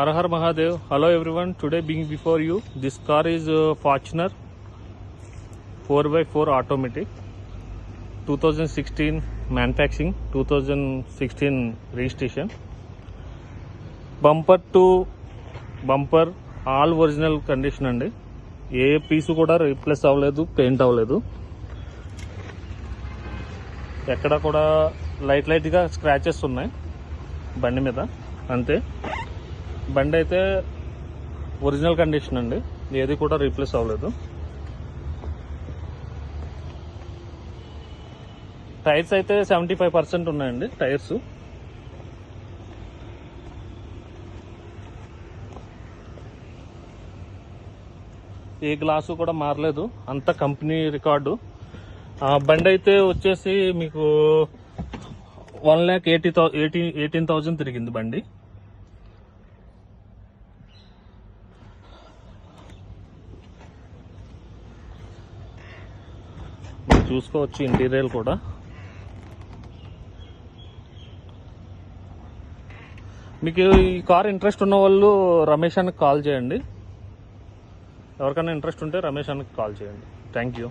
Hara Har Mahadev hello everyone today being before you this car is Fortuner four by four automatic two thousand sixteen manufacturing two thousand sixteen registration bumper to bumper all original condition అండి. ఏ piece కూడా replace అవ్వలేదు paint అవ్వలేదు. ఎక్కడ కూడా light లైట్గా scratches ఉన్నాయి బండి మీద అంతే. బండి అయితే ఒరిజినల్ కండిషన్ అండి. ఏది కూడా రీప్లేస్ అవ్వలేదు. టైర్స్ అయితే సెవెంటీ ఫైవ్ పర్సెంట్ ఉన్నాయండి టైర్స్. ఏ గ్లాసు కూడా మారలేదు అంత కంపెనీ రికార్డు. ఆ బండి అయితే వచ్చేసి మీకు one lakh eighty thou eighty eighteen thousand తిరిగింది బండి. చూసుకోవచ్చు ఇంటీరియర్ కూడా. మీకు ఈ కార్ ఇంట్రెస్ట్ ఉన్న వాళ్ళు రమేష్ అన్నకి కాల్ చేయండి. ఎవరికైనా ఇంట్రెస్ట్ ఉంటే రమేష్ అన్నకి కాల్ చేయండి. Thank you.